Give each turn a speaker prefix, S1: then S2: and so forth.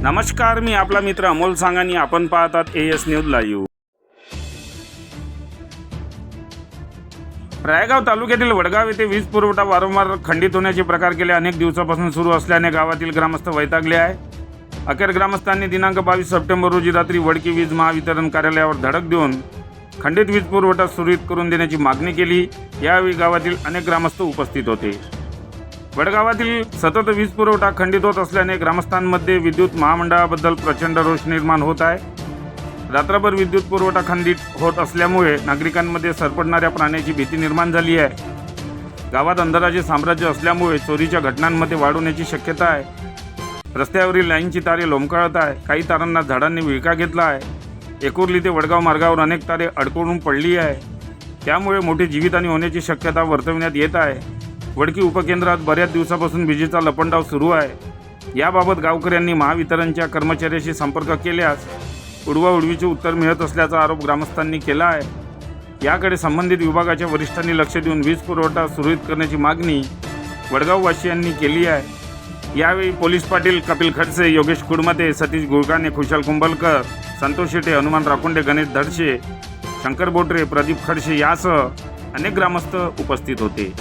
S1: नमस्कार मी आपला मित्र अमोल सांगानी आपण पाहतात A S news live Raigaon तालुक्यातील वडगाव येथे वीज पुरवठा वारंवार खंडित होण्याचे प्रकार गेल्या अनेक दिवसापासून सुरू असल्याने गावातील ग्रामस्थ वैतागले आहे अखेर ग्रामस्थांनी दिनांक बावीस सप्टेंबर रोजी रात्री वडकी वीज महावितरण कार्यालयावर धडक देऊन खंडित वीज पुरवठा सुरळीत करून देण्याची मागणी केली. यावेळी गावातील अनेक ग्रामस्थ उपस्थित होते. वडगावातील सतत वीज पुरवठा खंडित होत असल्याने ग्रामस्थांमध्ये विद्युत महामंडळाबद्दल प्रचंड रोष निर्माण होत आहे. रात्रभर विद्युत पुरवठा खंडित होत असल्यामुळे नागरिकांमध्ये सरपडणाऱ्या प्राण्याची भीती निर्माण झाली आहे. गावात अंधाराचे साम्राज्य असल्यामुळे चोरीच्या घटनांमध्ये वाढ होण्याची शक्यता आहे. रस्त्यावरील लाईनची तारे लोंबकळत आहे. काही तारांना झाडांनी विळका घेतला आहे. एकुर्ली ते वडगाव मार्गावर अनेक तारे अडकवून पडली आहे. त्यामुळे मोठी जीवितहानी होण्याची शक्यता वर्तविण्यात येत आहे. वडकी उपकेंद्रात बऱ्याच दिवसापासून विजेचा लपंडाव सुरू आहे. याबाबत गावकऱ्यांनी महावितरणच्या कर्मचाऱ्याशी संपर्क केल्यास उडवाउडवीचे उत्तर मिळत असल्याचा आरोप ग्रामस्थांनी केला आहे. याकडे संबंधित विभागाच्या वरिष्ठांनी लक्ष देऊन वीज पुरवठा सुरळीत करण्याची मागणी वडगाववासियांनी केली आहे. यावेळी पोलीस पाटील कपिल खडसे योगेश कुडमते सतीश गुळकाने खुशाल कुंभलकर संतोष शेटे हनुमान राकुंडे गणेश धडशे शंकर बोटरे प्रदीप खडसे यासह अनेक ग्रामस्थ उपस्थित होते.